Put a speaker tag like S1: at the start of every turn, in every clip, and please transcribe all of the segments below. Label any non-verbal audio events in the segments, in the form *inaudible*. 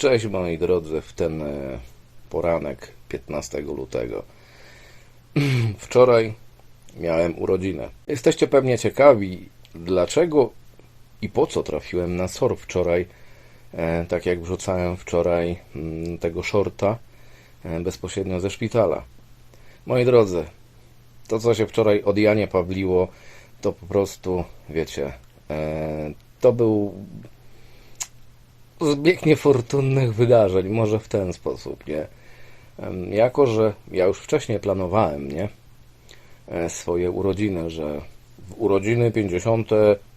S1: Cześć moi drodzy, w ten e, poranek 15 lutego. *clears throat* Wczoraj miałem urodzinę. Jesteście pewnie ciekawi, dlaczego i po co trafiłem na SOR wczoraj, e, tak jak wrzucałem wczoraj mm, tego shorta e, bezpośrednio ze szpitala. Moi drodzy, to co się wczoraj od Janie Pawliło, to po prostu, wiecie, to był zbieg niefortunnych wydarzeń, może w ten sposób, nie? Jako, że ja już wcześniej planowałem, nie? E, Swoje urodziny, że w urodziny 50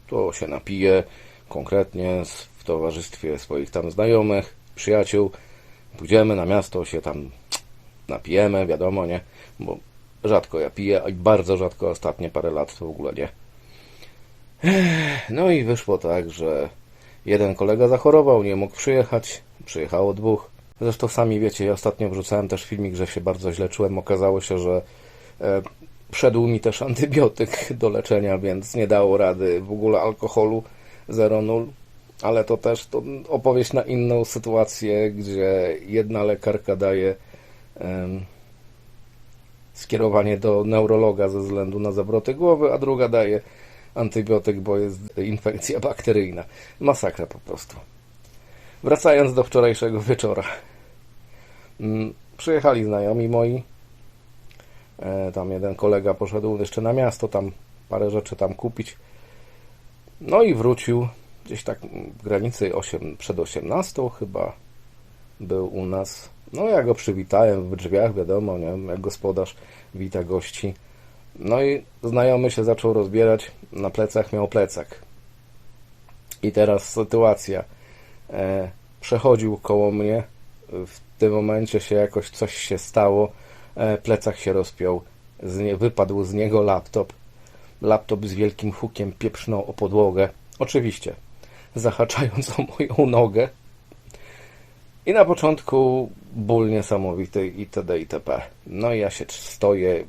S1: to się napiję, konkretnie w towarzystwie swoich tam znajomych, przyjaciół. Pójdziemy na miasto, się tam napijemy, wiadomo, nie? Bo rzadko ja piję, i bardzo rzadko ostatnie parę lat to w ogóle nie. No i wyszło tak, że Jeden kolega zachorował, nie mógł przyjechać, przyjechało dwóch. Zresztą sami wiecie, ja ostatnio wrzucałem też filmik, że się bardzo źle czułem. Okazało się, że e, mi też antybiotyk do leczenia, więc nie dało rady w ogóle alkoholu 0,0. Ale to też to opowieść na inną sytuację, gdzie jedna lekarka daje skierowanie do neurologa ze względu na zawroty głowy, a druga daje antybiotyk, bo jest infekcja bakteryjna. Masakra po prostu. Wracając do wczorajszego wieczora. Mm, Przyjechali znajomi moi. E, Tam jeden kolega poszedł jeszcze na miasto, tam parę rzeczy tam kupić. No i wrócił gdzieś tak w granicy 8, przed 18 chyba był u nas. No ja go przywitałem w drzwiach, wiadomo, nie? jak gospodarz wita gości. No i znajomy się zaczął rozbierać, na plecach miał plecak. I teraz sytuacja. E, przechodził koło mnie, w tym momencie się jakoś coś się stało, e, plecak się rozpiął, z nie, wypadł z niego laptop. Laptop z wielkim hukiem pieprznął o podłogę. Oczywiście, zahaczając o moją nogę. I na początku ból niesamowity itd. itp. No i ja się stoję,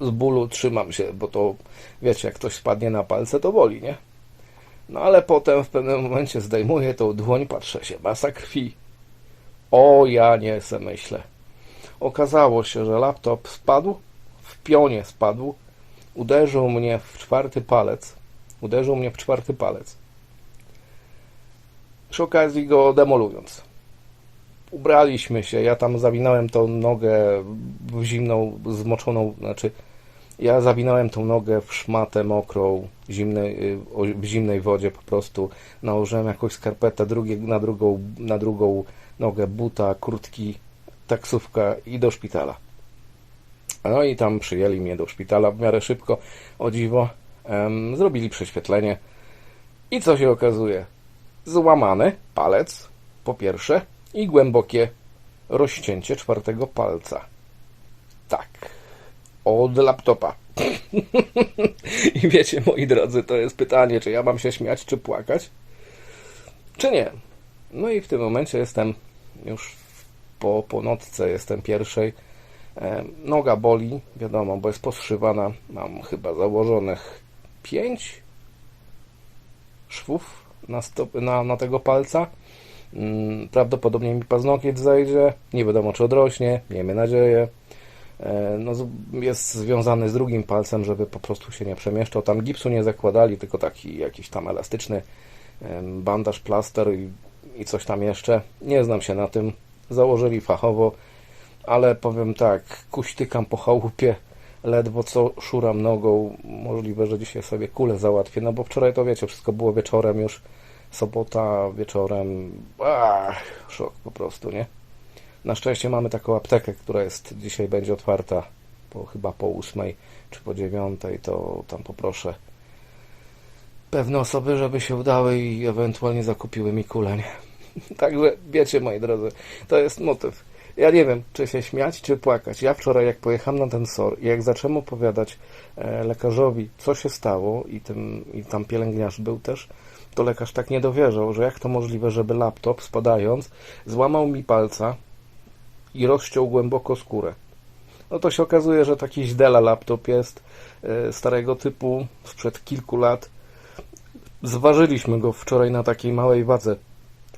S1: z bólu trzymam się, bo to wiecie, jak ktoś spadnie na palce, to boli, nie? No ale potem w pewnym momencie zdejmuję tą dłoń, patrzę się, masa krwi. O, ja nie se myślę. Okazało się, że laptop spadł, w pionie spadł, uderzył mnie w czwarty palec. Uderzył mnie w czwarty palec. Przy okazji go demolując ubraliśmy się, ja tam zawinąłem tą nogę w zimną, zmoczoną, znaczy ja zawinąłem tą nogę w szmatę mokrą, zimnej, y, w zimnej wodzie po prostu, nałożyłem jakąś skarpetę, drugie, na, drugą, na drugą nogę buta, kurtki, taksówka i do szpitala. No i tam przyjęli mnie do szpitala w miarę szybko, o dziwo, em, zrobili prześwietlenie i co się okazuje? Złamany palec, po pierwsze, i głębokie rozcięcie czwartego palca. Tak. Od laptopa. *laughs* I wiecie, moi drodzy, to jest pytanie, czy ja mam się śmiać, czy płakać, czy nie. No i w tym momencie jestem już po, po nocce, jestem pierwszej. E, Noga boli, wiadomo, bo jest poszywana. Mam chyba założonych pięć szwów na, stop, na, na tego palca. Mm, Prawdopodobnie mi paznokieć zejdzie. Nie wiadomo, czy odrośnie. Miejmy nadzieję. E, No, jest związany z drugim palcem, żeby po prostu się nie przemieszczał. Tam gipsu nie zakładali, tylko taki jakiś tam elastyczny bandaż, plaster i, i coś tam jeszcze. Nie znam się na tym. Założyli fachowo, ale powiem tak, kuśtykam po chałupie, ledwo co szuram nogą. Możliwe, że dzisiaj sobie kulę załatwię, no bo wczoraj to wiecie, wszystko było wieczorem już. Sobota wieczorem. Szok po prostu, nie? Na szczęście mamy taką aptekę, która jest dzisiaj będzie otwarta po, chyba po ósmej czy po dziewiątej, to tam poproszę pewne osoby, żeby się udały i ewentualnie zakupiły mi kulę, nie? *laughs* Także wiecie, moi drodzy, to jest motyw. Ja nie wiem, czy się śmiać, czy płakać. Ja wczoraj, jak pojechałem na ten SOR i jak zacząłem opowiadać e, lekarzowi, co się stało, i, i tam pielęgniarz był też, to lekarz tak nie dowierzał, że jak to możliwe, żeby laptop spadając złamał mi palca i rozciął głęboko skórę. No to się okazuje, że taki Dela laptop jest e, starego typu sprzed kilku lat. Zważyliśmy go wczoraj na takiej małej wadze.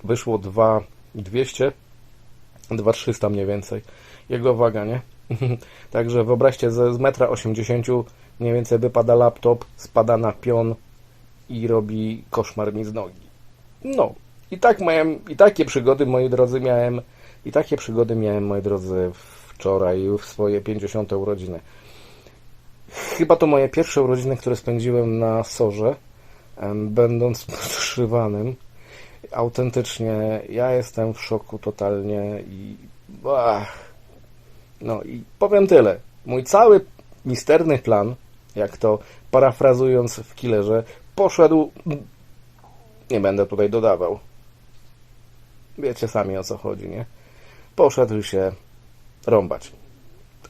S1: Wyszło 2 200, 2300 mniej więcej. Jego waga, nie? *laughs* Także wyobraźcie, ze z metra 80 mniej więcej wypada laptop, spada na pion i robi koszmar mi z nogi. No, i tak miałem, i takie przygody, moi drodzy, miałem, i takie przygody miałem, moi drodzy, wczoraj w swoje 50 urodziny. Chyba to moje pierwsze urodziny, które spędziłem na Sorze, będąc *laughs* podszywanym. Autentycznie, ja jestem w szoku totalnie i... Ach. No i powiem tyle. Mój cały misterny plan, jak to parafrazując w killerze, poszedł... Nie będę tutaj dodawał. Wiecie sami o co chodzi, nie? Poszedł się rąbać.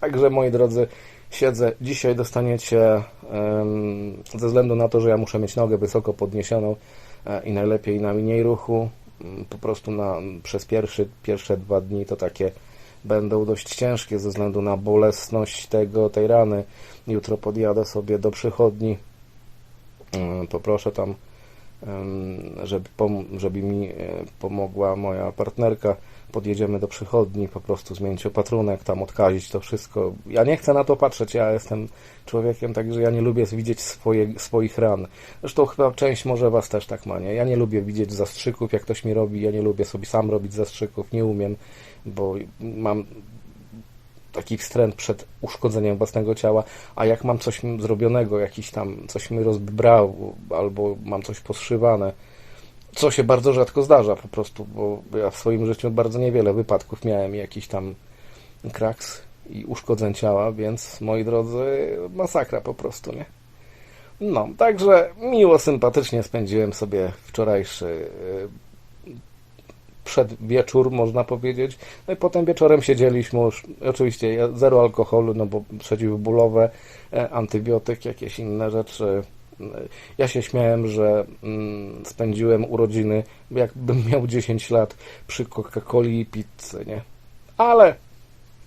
S1: Także moi drodzy, siedzę. Dzisiaj dostaniecie, em, ze względu na to, że ja muszę mieć nogę wysoko podniesioną i najlepiej na mniej ruchu, m, po prostu na, przez pierwszy, pierwsze dwa dni to takie będą dość ciężkie ze względu na bolesność tego, tej rany. Jutro podjadę sobie do przychodni. Mm, Poproszę tam, żeby, żeby mi e, pomogła moja partnerka. Podjedziemy do przychodni, po prostu zmienić opatrunek, tam odkazić to wszystko. Ja nie chcę na to patrzeć, ja jestem człowiekiem, także ja nie lubię widzieć swoje, swoich ran. Zresztą chyba część może Was też tak ma, nie? Ja nie lubię widzieć zastrzyków, jak ktoś mi robi, ja nie lubię sobie sam robić zastrzyków, nie umiem, bo mam taki wstręt przed uszkodzeniem własnego ciała, a jak mam coś zrobionego, jakiś tam, coś mi rozbrało, albo mam coś poszywane, co się bardzo rzadko zdarza po prostu, bo ja w swoim życiu bardzo niewiele wypadków miałem, jakiś tam kraks i uszkodzeń ciała, więc moi drodzy, masakra po prostu, nie? No, także miło, sympatycznie spędziłem sobie wczorajszy y, przedwieczór, można powiedzieć. No i potem wieczorem siedzieliśmy już, oczywiście zero alkoholu, no bo przeciwbólowe, e, antybiotyk, jakieś inne rzeczy. Ja się śmiałem, że mm, spędziłem urodziny, jakbym miał 10 lat przy Coca-Coli i pizzy, nie? Ale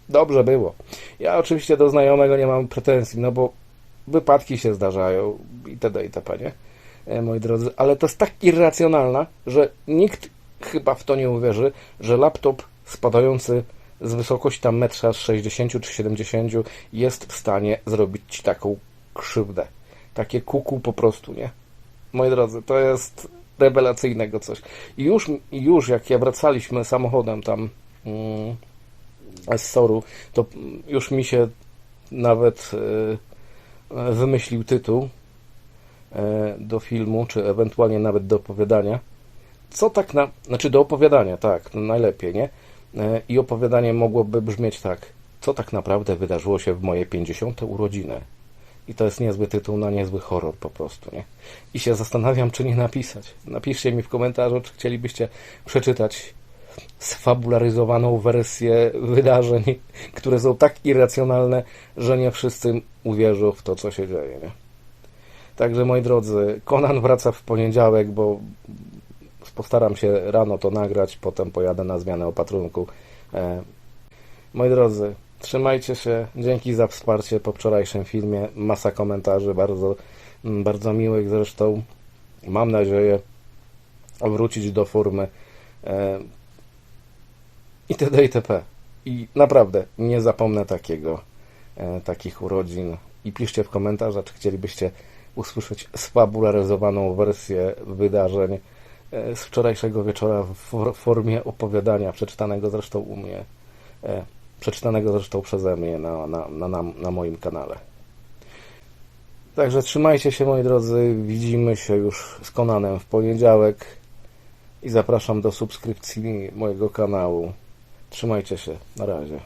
S1: dobrze było. Ja oczywiście do znajomego nie mam pretensji, no bo wypadki się zdarzają itd. itp., nie? E, moi drodzy, ale to jest tak irracjonalna, że nikt chyba w to nie uwierzy, że laptop spadający z wysokości tam metra 60 czy 70 jest w stanie zrobić ci taką krzywdę. Takie kuku po prostu, nie? Moi drodzy, to jest rewelacyjnego coś. I już, już jak ja wracaliśmy samochodem tam mm, z Soru, to już mi się nawet e, wymyślił tytuł e, do filmu, czy ewentualnie nawet do opowiadania. Co tak na... Znaczy do opowiadania, tak, no najlepiej, nie? E, I opowiadanie mogłoby brzmieć tak. Co tak naprawdę wydarzyło się w moje 50. urodziny? I to jest niezły tytuł na niezły horror po prostu, nie? I się zastanawiam, czy nie napisać. Napiszcie mi w komentarzu, czy chcielibyście przeczytać sfabularyzowaną wersję wydarzeń, które są tak irracjonalne, że nie wszyscy uwierzą w to, co się dzieje, nie? Także moi drodzy, Conan wraca w poniedziałek, bo postaram się rano to nagrać, potem pojadę na zmianę opatrunku. E, moi drodzy, trzymajcie się. Dzięki za wsparcie po wczorajszym filmie. Masa komentarzy, bardzo, mm, bardzo miłych zresztą. Mam nadzieję wrócić do formy e, itd. itp. I naprawdę nie zapomnę takiego, e, takich urodzin. I piszcie w komentarzach, czy chcielibyście usłyszeć sfabularyzowaną wersję wydarzeń e, z wczorajszego wieczora w for- formie opowiadania, przeczytanego zresztą u mnie, przeczytanego zresztą przeze mnie na, na, na, na, moim kanale. Także trzymajcie się moi drodzy, widzimy się już z Konanem w poniedziałek i zapraszam do subskrypcji mojego kanału. Trzymajcie się, na razie.